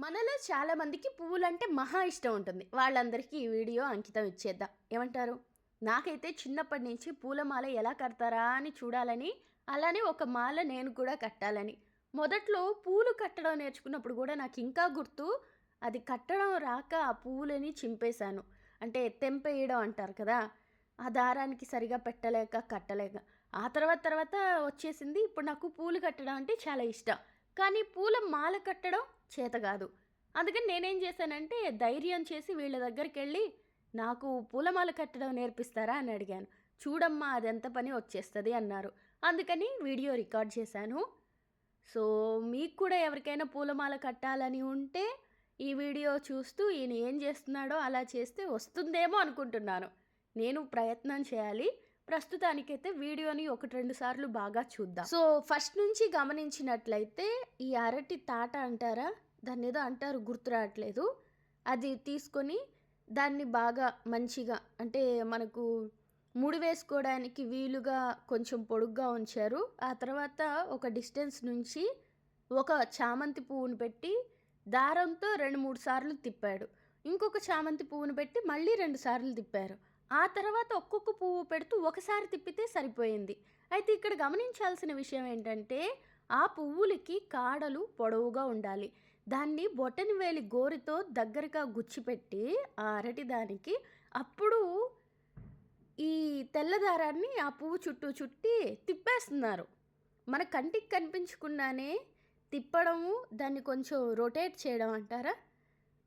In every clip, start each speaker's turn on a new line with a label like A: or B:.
A: మనలో చాలా మందికి పువ్వులంటే మహా ఇష్టం ఉంటుంది. వాళ్ళందరికీ ఈ వీడియో అంకితం ఇచ్చేద్దాం. ఏమంటారు? నాకైతే చిన్నప్పటి నుంచి పూలమాల ఎలా కడతారా అని చూడాలని అలానే ఒక మాల నేను కూడా కట్టాలని. మొదట్లో పూలు కట్టడం నేర్చుకున్నప్పుడు కూడా నాకు ఇంకా గుర్తు అది కట్టడం రాక ఆ పువ్వులని చింపేశాను. అంటే తెంపేయడం అంటారు కదా ఆ దారానికి సరిగా పెట్టలేక కట్టలేక. ఆ తర్వాత తర్వాత వచ్చేసింది. ఇప్పుడు నాకు పూలు కట్టడం అంటే చాలా ఇష్టం. కానీ పూల మాల కట్టడం చేత కాదు. అందుకని నేనేం చేశానంటే ధైర్యం చేసి వీళ్ళ దగ్గరికి వెళ్ళి నాకు పూలమాల కట్టడం నేర్పిస్తారా అని అడిగాను. చూడమ్మా అది ఎంత పని వచ్చేస్తుంది అన్నారు. అందుకని వీడియో రికార్డ్ చేశాను. సో మీకు కూడా ఎవరికైనా పూలమాల కట్టాలని ఉంటే ఈ వీడియో చూస్తూ ఈయన ఏం చేస్తున్నాడో అలా చేస్తే వస్తుందేమో అనుకుంటున్నాను. నేను ప్రయత్నం చేయాలి. ప్రస్తుతానికైతే వీడియోని ఒకటి రెండు సార్లు బాగా చూద్దాం. సో ఫస్ట్ నుంచి గమనించినట్లయితే ఈ అరటి తాట అంటారా? దాన్ని ఏదో అంటారు గుర్తు రావట్లేదు. అది తీసుకొని దాన్ని బాగా మంచిగా అంటే మనకు ముడి వేసుకోవడానికి వీలుగా కొంచెం పొడుగ్గా ఉంచారు. ఆ తర్వాత ఒక డిస్టెన్స్ నుంచి ఒక చామంతి పువ్వును పెట్టి దారంతో రెండు మూడు సార్లు తిప్పాడు. ఇంకొక చామంతి పువ్వును పెట్టి మళ్ళీ రెండు సార్లు తిప్పారు. ఆ తర్వాత ఒక్కొక్క పువ్వు పెడుతూ ఒకసారి తిప్పితే సరిపోయింది. అయితే ఇక్కడ గమనించాల్సిన విషయం ఏంటంటే ఆ పువ్వులకి కాడలు పొడవుగా ఉండాలి. దాన్ని బొటని వేలి గోరితో దగ్గరగా గుచ్చిపెట్టి ఆ అరటి దానికి అప్పుడు ఈ తెల్లదారాన్ని ఆ పువ్వు చుట్టూ చుట్టి తిప్పేస్తున్నారు. మన కంటికి కనిపించకుండానే తిప్పడము దాన్ని కొంచెం రొటేట్ చేయడం అంటారా?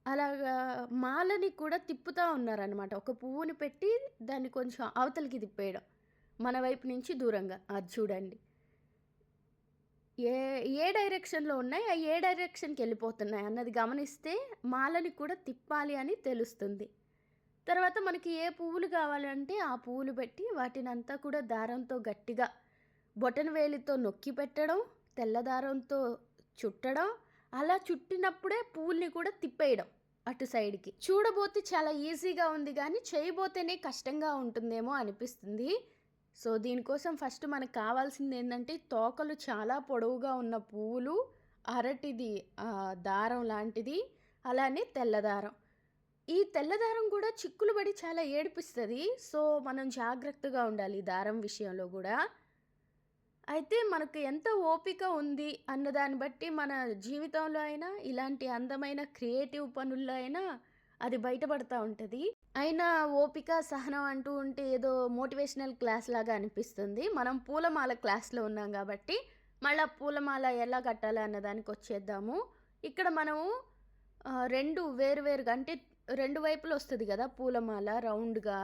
A: అలాగా మాలని కూడా తిప్పుతూ ఉన్నారనమాట ఒక పువ్వుని పెట్టి దాన్ని కొంచెం అవతలికి తిప్పేయడం. మన వైపు నుంచి దూరంగా. అది చూడండి. ఏ ఏ డైరెక్షన్లో ఉన్నాయి? ఆ ఏ డైరెక్షన్కి వెళ్ళిపోతున్నాయి అన్నది గమనిస్తే మాలని కూడా తిప్పాలి అని తెలుస్తుంది. తర్వాత మనకి ఏ పువ్వులు కావాలంటే ఆ పువ్వులు పెట్టి వాటిని అంతా కూడా దారంతో గట్టిగా బొటన వేలితో నొక్కి పెట్టడం తెల్ల దారంతో చుట్టడం అలా చుట్టినప్పుడే పూల్ని కూడా తిప్పేయడం అటు సైడ్కి. చూడబోతే చాలా ఈజీగా ఉంది కానీ చేయబోతేనే కష్టంగా ఉంటుందేమో అనిపిస్తుంది. సో దీనికోసం ఫస్ట్ మనకు కావాల్సింది ఏంటంటే తోకలు చాలా పొడవుగా ఉన్న పువ్వులు అరటిది దారం లాంటిది అలానే తెల్లదారం. ఈ తెల్లదారం కూడా చిక్కులు పడి చాలా ఏడిపిస్తుంది. సో మనం జాగ్రత్తగా ఉండాలి దారం విషయంలో కూడా. అయితే మనకు ఎంత ఓపిక ఉంది అన్నదాన్ని బట్టి మన జీవితంలో అయినా ఇలాంటి అందమైన క్రియేటివ్ పనుల్లో అయినా అది బయటపడతా ఉంటుంది. అయినా ఓపిక సహనం అంటూ ఉంటే ఏదో మోటివేషనల్ క్లాస్ లాగా అనిపిస్తుంది. మనం పూలమాల క్లాస్లో ఉన్నాం కాబట్టి మళ్ళీ పూలమాల ఎలా కట్టాలి అన్నదానికి వచ్చేద్దాము. ఇక్కడ మనము రెండు వేరువేరుగా అంటే రెండు వైపులు వస్తుంది కదా పూలమాల రౌండ్గా.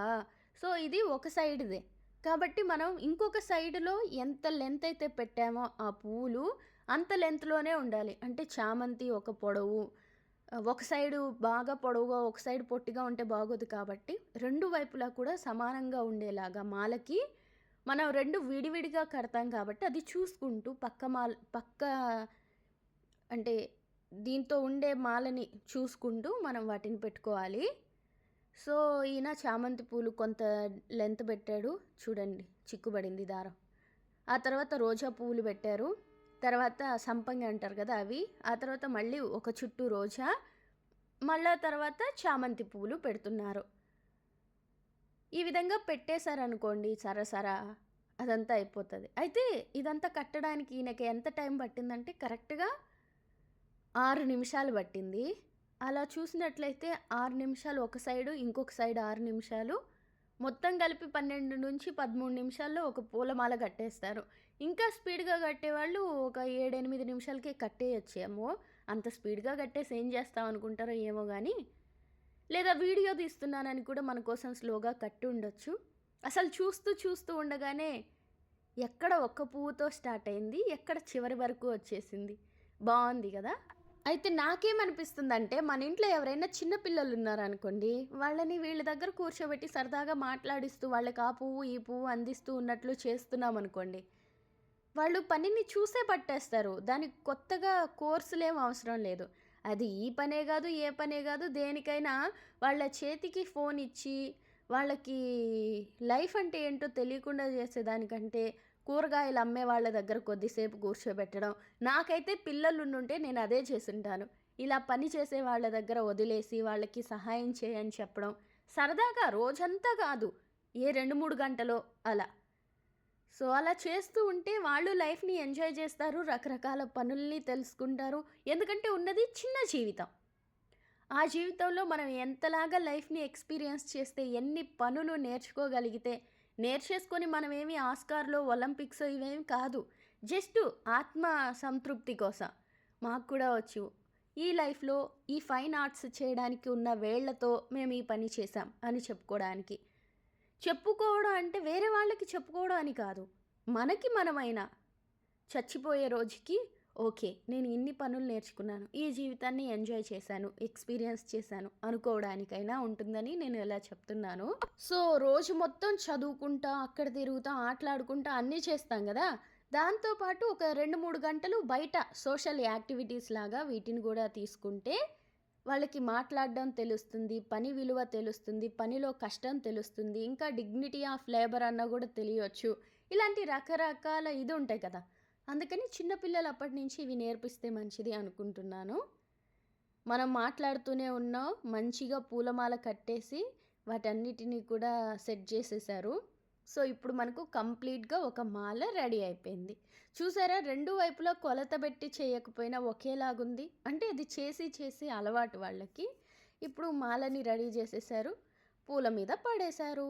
A: సో ఇది ఒక సైడ్దే. కాబట్టి మనం ఇంకొక సైడ్లో ఎంత లెంత్ అయితే పెట్టామో ఆ పువ్వులు అంత లెంత్లోనే ఉండాలి. అంటే చామంతి ఒక పొడవు ఒక సైడు బాగా పొడవుగా ఒక సైడ్ పొట్టిగా ఉంటే బాగోదు కాబట్టి రెండు వైపులా కూడా సమానంగా ఉండేలాగా మాలకి మనం రెండు విడివిడిగా కడతాం కాబట్టి అది చూసుకుంటూ పక్క మాల పక్క అంటే దీంతో ఉండే మాలని చూసుకుంటూ మనం వాటిని పెట్టుకోవాలి. సో ఈయన చామంతి పూలు కొంత లెంత్ పెట్టాడు. చూడండి చిక్కుబడింది దారం. ఆ తర్వాత రోజా పువ్వులు పెట్టారు. తర్వాత సంపంగి అంటారు కదా అవి. ఆ తర్వాత మళ్ళీ ఒక చుట్టూ రోజా. మళ్ళా తర్వాత చామంతి పువ్వులు పెడుతున్నారు. ఈ విధంగా పెట్టేశారనుకోండి సరసరా అదంతా అయిపోతుంది. అయితే ఇదంతా కట్టడానికి ఈయనకి ఎంత టైం పట్టిందంటే కరెక్ట్గా ఆరు నిమిషాలు పట్టింది. అలా చూసినట్లయితే ఆరు నిమిషాలు ఒక సైడు ఇంకొక సైడ్ ఆరు నిమిషాలు. మొత్తం కలిపి పన్నెండు నుంచి పదమూడు నిమిషాల్లో ఒక పూలమాల కట్టేస్తారు. ఇంకా స్పీడ్గా కట్టేవాళ్ళు ఒక ఏడెనిమిది నిమిషాలకే కట్టేయచ్చేమో. అంత స్పీడ్గా కట్టేసి ఏం చేస్తాం అనుకుంటారో ఏమో కానీ లేదా వీడియో తీస్తున్నానని కూడా మన కోసం స్లోగా కట్టి ఉండొచ్చు. అసలు చూస్తూ చూస్తూ ఉండగానే ఎక్కడ ఒక్క పువ్వుతో స్టార్ట్ అయింది ఎక్కడ చివరి వరకు వచ్చేసింది? బాగుంది కదా? అయితే నాకేమనిపిస్తుందంటే మన ఇంట్లో ఎవరైనా చిన్నపిల్లలు ఉన్నారనుకోండి వాళ్ళని వీళ్ళ దగ్గర కూర్చోబెట్టి సరదాగా మాట్లాడిస్తూ వాళ్ళకి ఆ పువ్వు ఈ పువ్వు అందిస్తూ ఉన్నట్లు చేస్తున్నాం అనుకోండి వాళ్ళు పనిని చూసే పట్టేస్తారు. దానికి కొత్తగా కోర్సులు అవసరం లేదు. అది ఈ పనే కాదు ఏ పనే కాదు దేనికైనా వాళ్ళ చేతికి ఫోన్ ఇచ్చి వాళ్ళకి లైఫ్ అంటే ఏంటో తెలియకుండా చేసేదానికంటే కూరగాయలు అమ్మే వాళ్ళ దగ్గర కొద్దిసేపు కూర్చోబెట్టడం. నాకైతే పిల్లలు ఉండుంటే నేను అదే చేసుంటాను. ఇలా పని చేసే వాళ్ళ దగ్గర వదిలేసి వాళ్ళకి సహాయం చేయని చెప్పడం సరదాగా రోజంతా కాదు ఏ రెండు మూడు గంటలో అలా. సో అలా చేస్తూ ఉంటే వాళ్ళు లైఫ్ని ఎంజాయ్ చేస్తారు రకరకాల పనుల్ని తెలుసుకుంటారు. ఎందుకంటే ఉన్నది చిన్న జీవితం. ఆ జీవితంలో మనం ఎంతలాగా లైఫ్ని ఎక్స్పీరియన్స్ చేస్తే ఎన్ని పనులు నేర్చుకోగలిగితే నేర్చేసుకొని మనమేమి ఆస్కార్లో ఒలింపిక్స్ ఇవేమి కాదు. జస్ట్ ఆత్మ సంతృప్తి కోసం మాకు కూడా వచ్చు. ఈ లైఫ్లో ఈ ఫైన్ ఆర్ట్స్ చేయడానికి ఉన్న వేళ్ళతో మేము ఈ పని చేసాం అని చెప్పుకోవడానికి. చెప్పుకోవడం అంటే వేరే వాళ్ళకి చెప్పుకోవడం అని కాదు. మనకి మనమైనా చచ్చిపోయే రోజుకి ఓకే నేను ఇన్ని పనులు నేర్చుకున్నాను ఈ జీవితాన్ని ఎంజాయ్ చేశాను ఎక్స్పీరియన్స్ చేశాను అనుకోవడానికైనా ఉంటుందని నేను ఇలా చెప్తున్నాను. సో రోజు మొత్తం చదువుకుంటా అక్కడ తిరుగుతా ఆటలాడుకుంటా అన్నీ చేస్తాం కదా? దాంతోపాటు ఒక రెండు మూడు గంటలు బయట సోషల్ యాక్టివిటీస్ లాగా వీటిని కూడా తీసుకుంటే వాళ్ళకి మాట్లాడడం తెలుస్తుంది పని విలువ తెలుస్తుంది పనిలో కష్టం తెలుస్తుంది ఇంకా డిగ్నిటీ ఆఫ్ లేబర్ అన్న కూడా తెలియవచ్చు ఇలాంటి రకరకాల ఇది ఉంటాయి కదా? అందుకని చిన్నపిల్లలు అప్పటి నుంచి ఇవి నేర్పిస్తే మంచిది అనుకుంటున్నాను. మనం మాట్లాడుతూనే ఉన్నాం మంచిగా పూలమాల కట్టేసి వాటన్నిటిని కూడా సెట్ చేసేసారు సో ఇప్పుడు మనకు కంప్లీట్గా ఒక మాల రెడీ అయిపోయింది. చూసారా రెండు వైపులా కొలత పెట్టి చేయకపోయినా ఒకేలాగుంది. అంటే అది చేసి చేసి అలవాటు వాళ్ళకి. ఇప్పుడు మాలని రెడీ చేసేసారు పూల మీద పడేశారు.